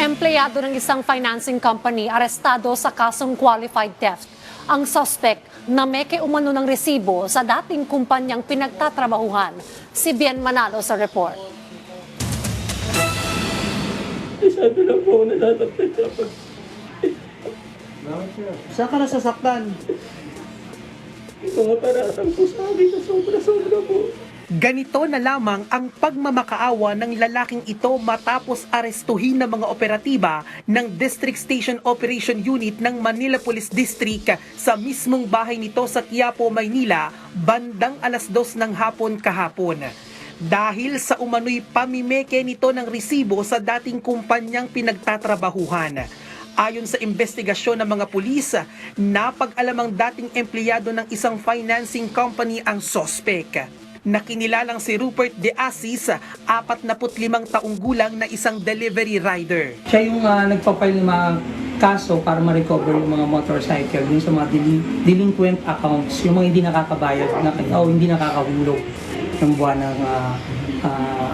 Empleyado ng isang financing company arestado sa kasong qualified theft. Ang suspect na meke umano ng resibo sa dating kumpanyang pinagtatrabahuhan. Si Bien Manalo sa report. Masyado lang po ako natataktan kapag Saan ka nasasaktan? yung mga paratang po sa akin na sobra-sobra po. Ganito na lamang ang pagmamakaawa ng lalaking ito matapos arestuhin ng mga operatiba ng District Station Operation Unit ng Manila Police District sa mismong bahay nito sa Quiapo, Maynila, bandang alas dos ng hapon kahapon. Dahil sa umano'y pamimeke nito ng resibo sa dating kumpanyang pinagtatrabahuhan. Ayon sa investigasyon ng mga pulis, napag-alamang dating empleyado ng isang financing company ang sospek. Nakinilalang si Rupert De Asis, 45 taong gulang na isang delivery rider. Siya yung uh, nagpapile ng mga kaso para ma-recover yung mga motorcycle dun sa mga deli- delinquent accounts, yung mga hindi nakakabayad na, o hindi nakakahulog ng buwan ng ah, ah,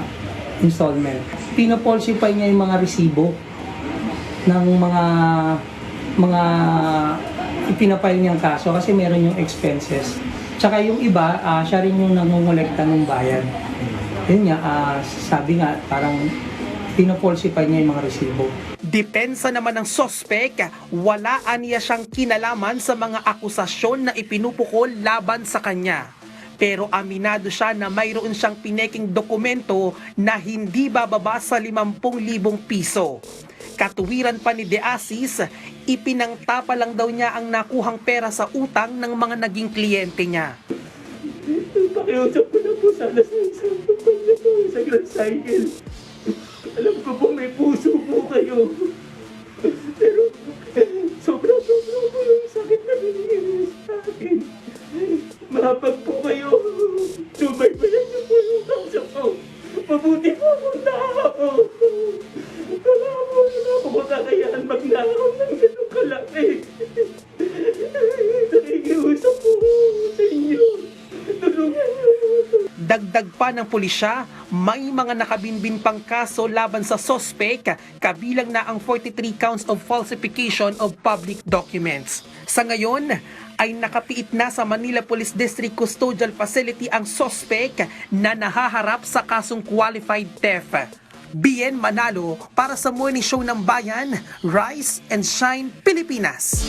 installment. Pinapolsify niya yung mga resibo ng mga mga ipinapile niyang kaso kasi meron yung expenses. Tsaka yung iba, ah, siya rin yung nangungulekta ng bayad. Yun nga, ah, sabi nga, parang pinapolsify niya yung mga resibo. Depensa naman ng sospek, wala aniya siyang kinalaman sa mga akusasyon na ipinupukol laban sa kanya. Pero aminado siya na mayroon siyang pineking dokumento na hindi bababa sa 50,000 piso. Katuwiran pa ni De Asis, ipinangtapa lang daw niya ang nakuhang pera sa utang ng mga naging kliyente niya. Pakiusap ko na po sana sa isang po sa Grand Cycle. Alam ko po may puso po kayo. Pero sobra-sobra po yung sakit na binigyan sa akin. Mahapag po kayo. Subaybayan niyo po yung kaso ko. Mabuti po kung ako. Wala po, wala po makakayahan magnakaw ng Dagdag pa ng pulisya, may mga nakabinbin pang kaso laban sa sospek, kabilang na ang 43 counts of falsification of public documents. Sa ngayon, ay nakapiit na sa Manila Police District Custodial Facility ang sospek na nahaharap sa kasong qualified theft. BN Manalo para sa Morning Show ng Bayan, Rise and Shine Pilipinas.